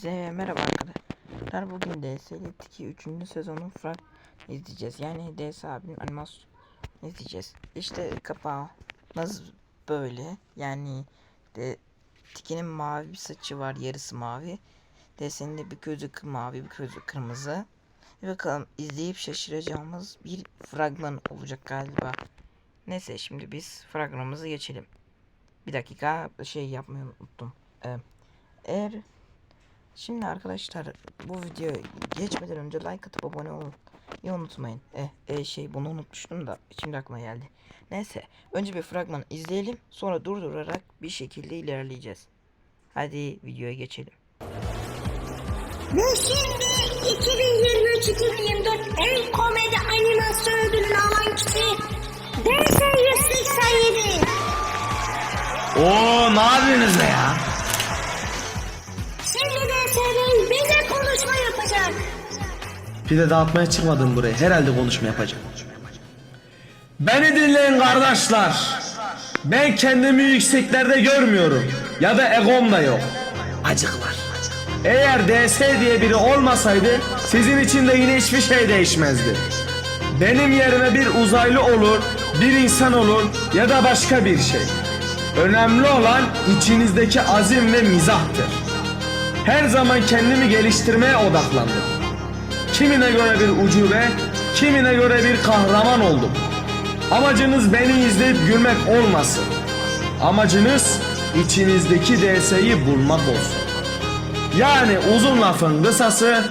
Hepinize merhaba arkadaşlar. Bugün DS Elite 2 3. sezonun frag izleyeceğiz. Yani DS abinin animasyon izleyeceğiz. İşte kapağımız böyle. Yani de Tiki'nin mavi bir saçı var. Yarısı mavi. DS'nin de bir gözü mavi, bir gözü kırmızı. Bakalım izleyip şaşıracağımız bir fragman olacak galiba. Neyse şimdi biz fragmanımızı geçelim. Bir dakika şey yapmayı unuttum. Ee, eğer şimdi arkadaşlar bu videoya geçmeden önce like atıp abone olmayı unutmayın. Eh, eh, şey bunu unutmuştum da şimdi aklıma geldi. Neyse önce bir fragman izleyelim sonra durdurarak bir şekilde ilerleyeceğiz. Hadi videoya geçelim. Ve şimdi 2023-2024 en komedi animasyon ödülünü alan kişi DS 187. Oo ne yapıyorsunuz be ya? Pide dağıtmaya çıkmadım buraya. Herhalde konuşma yapacağım. Beni dinleyin kardeşler. Ben kendimi yükseklerde görmüyorum. Ya da egom da yok. Acıklar. Eğer DS diye biri olmasaydı sizin için de yine hiçbir şey değişmezdi. Benim yerime bir uzaylı olur, bir insan olur ya da başka bir şey. Önemli olan içinizdeki azim ve mizahtır. Her zaman kendimi geliştirmeye odaklandım. Kimine göre bir ucube, kimine göre bir kahraman oldum. Amacınız beni izleyip gülmek olmasın. Amacınız içinizdeki DS'yi bulmak olsun. Yani uzun lafın kısası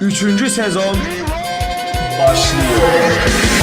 3. sezon başlıyor.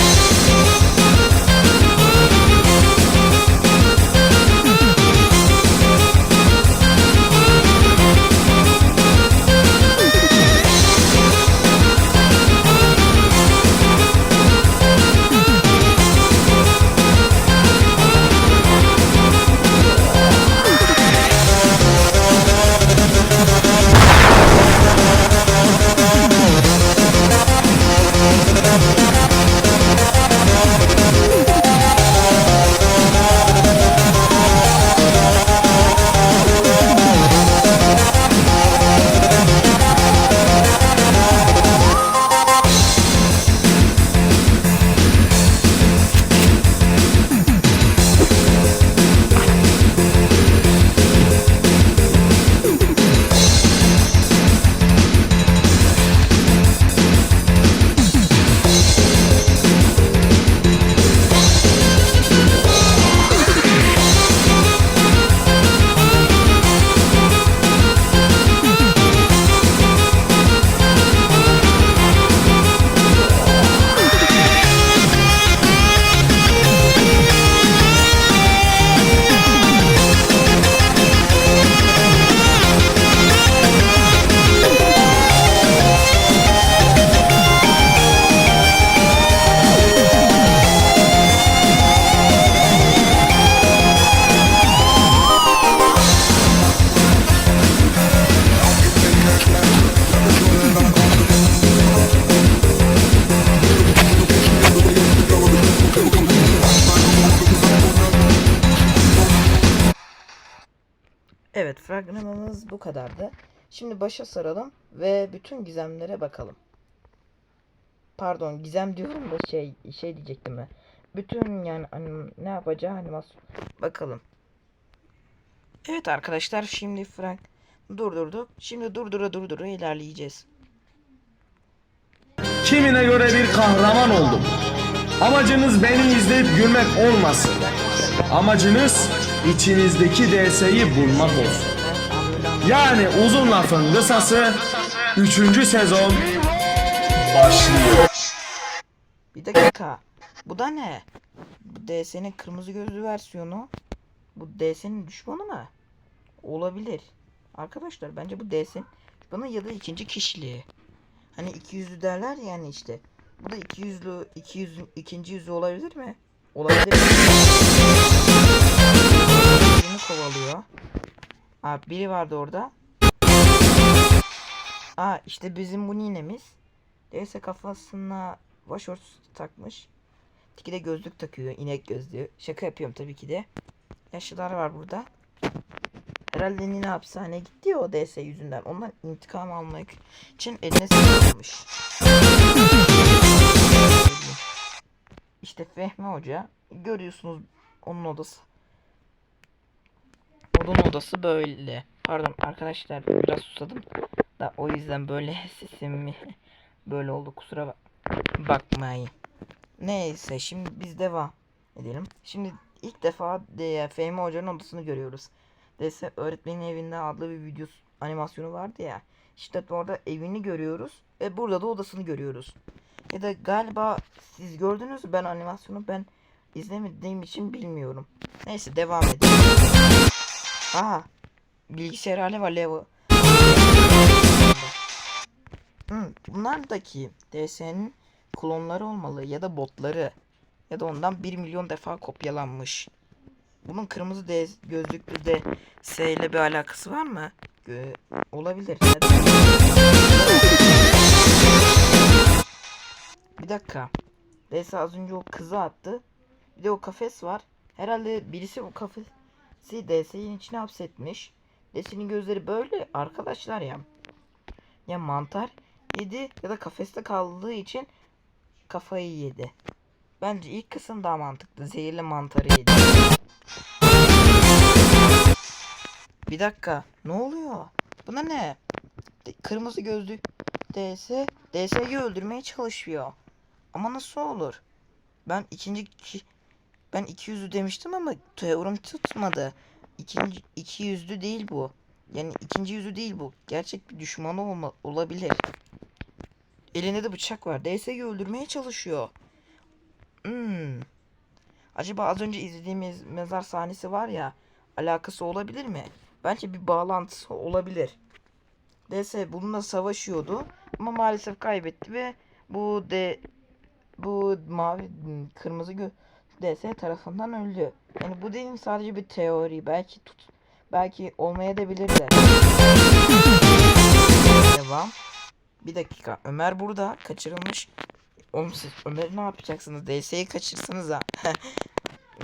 Evet fragmanımız bu kadardı. Şimdi başa saralım ve bütün gizemlere bakalım. Pardon gizem diyorum da şey şey diyecektim ben. Bütün yani anim, ne yapacağı animasyon bakalım. Evet arkadaşlar şimdi frag durdurduk. Şimdi durdura durdura ilerleyeceğiz. Kimine göre bir kahraman oldum. Amacınız beni izleyip gülmek olmasın. Amacınız içinizdeki DS'yi bulmak olsun. Yani uzun lafın kısası 3. sezon başlıyor. Bir dakika. Bu da ne? DS'nin kırmızı gözlü versiyonu. Bu DS'nin düşmanı mı? Olabilir. Arkadaşlar bence bu DS'nin düşmanı ya da ikinci kişiliği. Hani iki yüzlü derler ya yani işte. Bu da iki yüzlü, iki yüz, ikinci yüzlü olabilir mi? Olabilir. Birini kovalıyor. Aa biri vardı orada. Aa işte bizim bu ninemiz. DS kafasına başörtüsü takmış. Tiki de gözlük takıyor. inek gözlüğü. Şaka yapıyorum tabii ki de. Yaşlılar var burada. herhalde Nine hapishaneye gitti ya o DS yüzünden. Ondan intikam almak için eline silah almış. İşte Fehmi Hoca görüyorsunuz onun odası. Onun odası böyle. Pardon arkadaşlar biraz susadım da o yüzden böyle sesim böyle oldu kusura bak bakmayın. Neyse şimdi biz devam edelim. Şimdi ilk defa de Fehmi Hoca'nın odasını görüyoruz. Dese öğretmenin evinde adlı bir video animasyonu vardı ya. İşte orada evini görüyoruz ve burada da odasını görüyoruz. Ya da galiba siz gördünüz ben animasyonu ben izlemediğim için bilmiyorum. Neyse devam edelim. Aha bilgisayar alev alev. Hı, bunlardaki DS'nin klonları olmalı ya da botları ya da ondan 1 milyon defa kopyalanmış. Bunun kırmızı D gözlüklü de S ile bir alakası var mı? Gö- olabilir. Bir dakika. DS az önce o kızı attı. Bir de o kafes var. Herhalde birisi o kafesi DS'nin içine hapsetmiş. DS'nin gözleri böyle arkadaşlar ya. Ya mantar yedi ya da kafeste kaldığı için kafayı yedi. Bence ilk kısım daha mantıklı. Zehirli mantarı yedi. Bir dakika. Ne oluyor? Buna ne? Kırmızı gözlü DS DS'yi öldürmeye çalışıyor. Ama nasıl olur? Ben ikinci ki- ben iki yüzlü demiştim ama teorim tutmadı. İkinci iki yüzlü değil bu. Yani ikinci yüzü değil bu. Gerçek bir düşmanı olma, olabilir. Elinde de bıçak var. DS'yi öldürmeye çalışıyor. Hmm. Acaba az önce izlediğimiz mezar sahnesi var ya. Alakası olabilir mi? Bence bir bağlantısı olabilir. DS bununla savaşıyordu ama maalesef kaybetti ve bu de bu mavi kırmızı gö DS tarafından öldü. Yani bu değil sadece bir teori. Belki tut belki olmaya da bilir de. Devam. Bir dakika. Ömer burada kaçırılmış. Oğlum siz Ömer'i ne yapacaksınız? DS'yi kaçırsınız ha.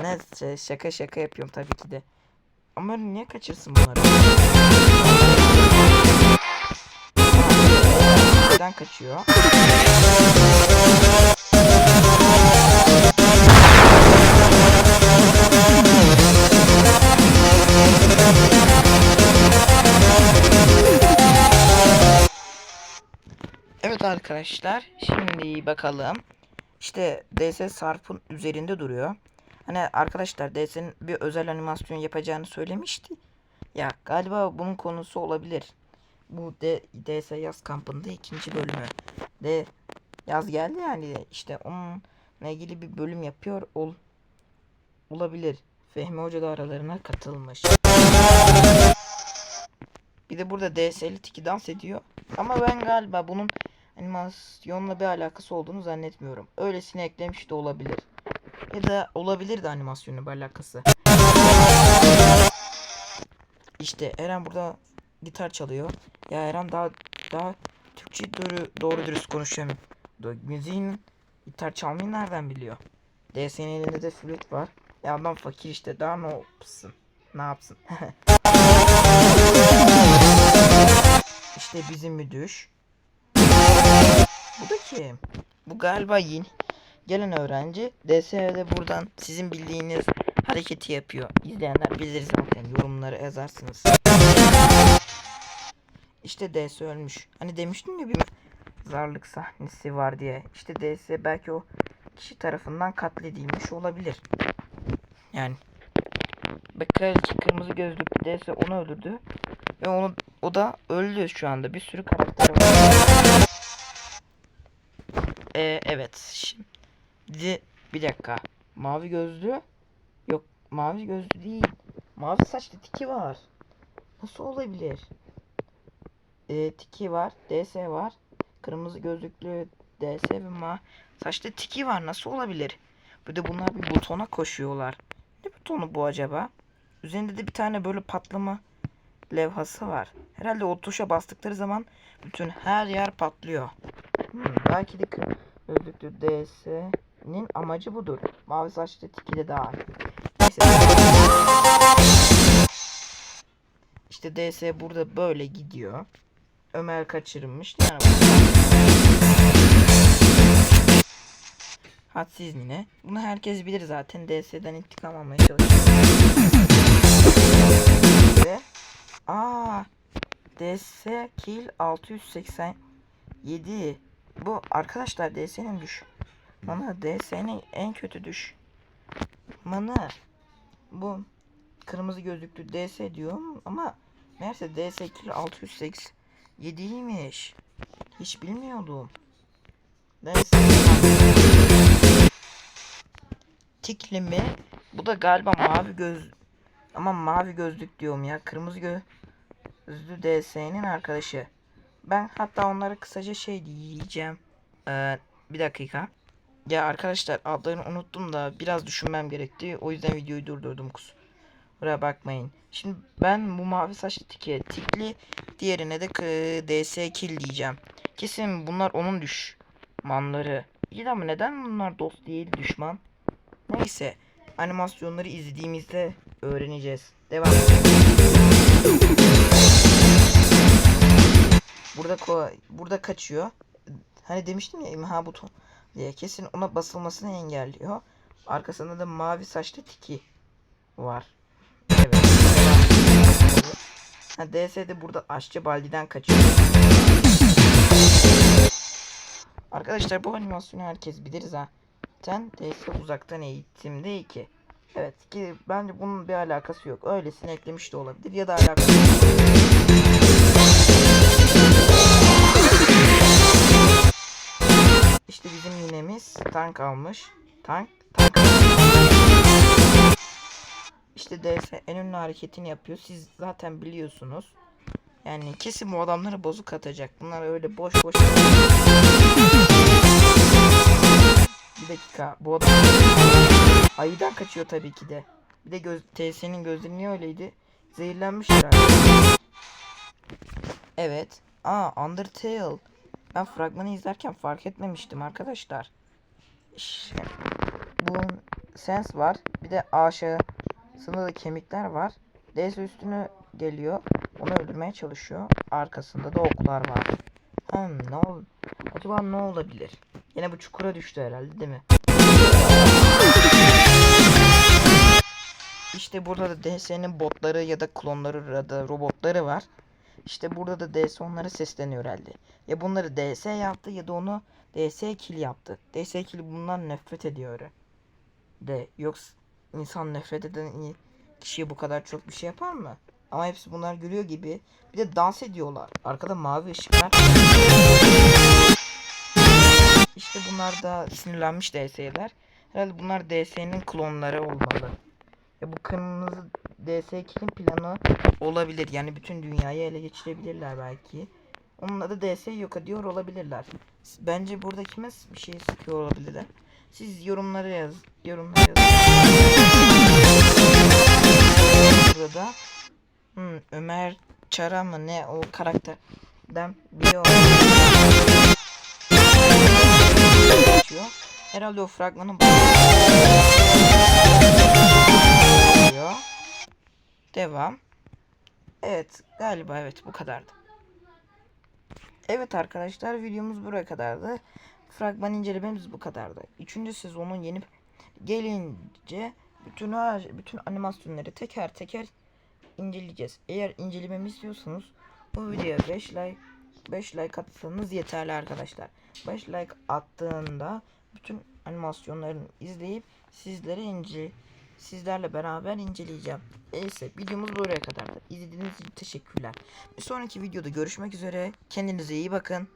Neyse şaka şaka yapıyorum tabii ki de. Ömer niye kaçırsın bunları? Neden kaçıyor? Arkadaşlar şimdi bakalım. İşte DS Sarp'ın üzerinde duruyor. Hani arkadaşlar DS'nin bir özel animasyon yapacağını söylemişti. Ya galiba bunun konusu olabilir. Bu D DS yaz kampında ikinci bölümü. De yaz geldi yani işte onunla ilgili bir bölüm yapıyor ol olabilir. Fehmi Hoca da aralarına katılmış. Bir de burada DS'li tiki dans ediyor. Ama ben galiba bunun animasyonla bir alakası olduğunu zannetmiyorum. Öylesine eklemiş de olabilir. Ya da olabilir de animasyonla bir alakası. İşte Eren burada gitar çalıyor. Ya Eren daha daha Türkçe doğru, doğru dürüst konuşamıyor. Müziğin gitar çalmayı nereden biliyor? DS'nin elinde de flüt var. Ya adam fakir işte daha ne yapsın? Ne yapsın? işte bizim müdür. Bu da kim? Bu galiba yeni gelen öğrenci. DS'de buradan sizin bildiğiniz hareketi yapıyor. İzleyenler bilir zaten yorumları yazarsınız. İşte DS ölmüş. Hani demiştim ya bir zarlık sahnesi var diye. İşte DS belki o kişi tarafından katledilmiş olabilir. Yani Kraliçe kırmızı gözlüklü DS onu öldürdü. Ve onu o da öldü şu anda. Bir sürü karakter var. Ee, evet. Şimdi bir dakika. Mavi gözlü yok mavi gözlü değil. Mavi saçlı tiki var. Nasıl olabilir? Ee, tiki var. DS var. Kırmızı gözlüklü DS ve ma saçlı tiki var. Nasıl olabilir? Bir de bunlar bir butona koşuyorlar. Ne butonu bu acaba? Üzerinde de bir tane böyle patlama levhası var. Herhalde o tuşa bastıkları zaman bütün her yer patlıyor. Hmm, belki de gözlüklü DS'nin amacı budur. Mavi saçlı tiki de dahil. Neyse. İşte DS burada böyle gidiyor. Ömer kaçırmış. Yani Hadsiz yine. Bunu herkes bilir zaten. DS'den intikam almaya çalışıyor. Ve aa DS kill 687. Bu arkadaşlar DS'nin düş. Bana DS'nin en kötü düş. Bana bu kırmızı gözlüklü DS diyorum ama meğerse DS kill 687'ymiş. Hiç bilmiyordum. DS tikli mi? Bu da galiba mavi göz ama mavi gözlük diyorum ya. Kırmızı gözlü DS'nin arkadaşı. Ben hatta onlara kısaca şey diyeceğim. Ee, bir dakika. Ya arkadaşlar adlarını unuttum da biraz düşünmem gerekti. O yüzden videoyu durdurdum kus. Buraya bakmayın. Şimdi ben bu mavi saçlı tike tikli diğerine de DS kill diyeceğim. Kesin bunlar onun düşmanları. İyi ama neden bunlar dost değil düşman? Neyse animasyonları izlediğimizde öğreneceğiz. Devam. Burada ko burada kaçıyor. Hani demiştim ya imha buton diye kesin ona basılmasını engelliyor. Arkasında da mavi saçlı tiki var. Evet. Ha, DS de burada aşçı baldiden kaçıyor. Arkadaşlar bu animasyonu herkes bilir zaten. DS uzaktan eğitimde 2. Evet ki bence bunun bir alakası yok. Öylesine eklemiş de olabilir ya da alakası yok. Tank almış. Tank, tank İşte DS en ünlü hareketini yapıyor. Siz zaten biliyorsunuz. Yani kesin bu adamları bozuk atacak. Bunlar öyle boş boş. Bir dakika. Bu adam ayıdan kaçıyor tabii ki de. Bir de göz TS'nin gözleri niye öyleydi? Zehirlenmiş herhalde. Evet. Aa Undertale. Ben fragmanı izlerken fark etmemiştim arkadaşlar. Ş- Bunun sens var. Bir de aşağısında da kemikler var. DS üstüne geliyor. Onu öldürmeye çalışıyor. Arkasında da oklar var. Hmm, ne ol Acaba ne olabilir? Yine bu çukura düştü herhalde değil mi? İşte burada da DS'nin botları ya da klonları ya da robotları var. İşte burada da DS onlara sesleniyor herhalde. Ya bunları DS yaptı ya da onu DS kill yaptı. DS kill bundan nefret ediyor. De yoksa insan nefret eden kişiye bu kadar çok bir şey yapar mı? Ama hepsi bunlar gülüyor gibi. Bir de dans ediyorlar. Arkada mavi ışıklar. İşte bunlar da sinirlenmiş DS'ler. Herhalde bunlar DS'nin klonları olmalı. Ya bu kırmızı DS kill'in planı olabilir. Yani bütün dünyayı ele geçirebilirler belki. Onun adı DS yok ediyor olabilirler. Bence burada kime bir şey sıkıyor olabilirler. Siz yorumlara yaz. Yorumlara yaz. Burada hmm, Ömer Çara mı ne o karakterden biri. Herhalde o fragmanın diyor. Devam. Evet galiba evet bu kadardı. Evet arkadaşlar videomuz buraya kadardı. Fragman incelememiz bu kadardı. Üçüncü sezonun yeni gelince bütün bütün animasyonları teker teker inceleyeceğiz. Eğer incelememi istiyorsanız bu videoya 5 like 5 like atsanız yeterli arkadaşlar. 5 like attığında bütün animasyonlarını izleyip sizlere ince sizlerle beraber inceleyeceğim. Neyse videomuz buraya kadardı. İzlediğiniz için teşekkürler. Bir sonraki videoda görüşmek üzere. Kendinize iyi bakın.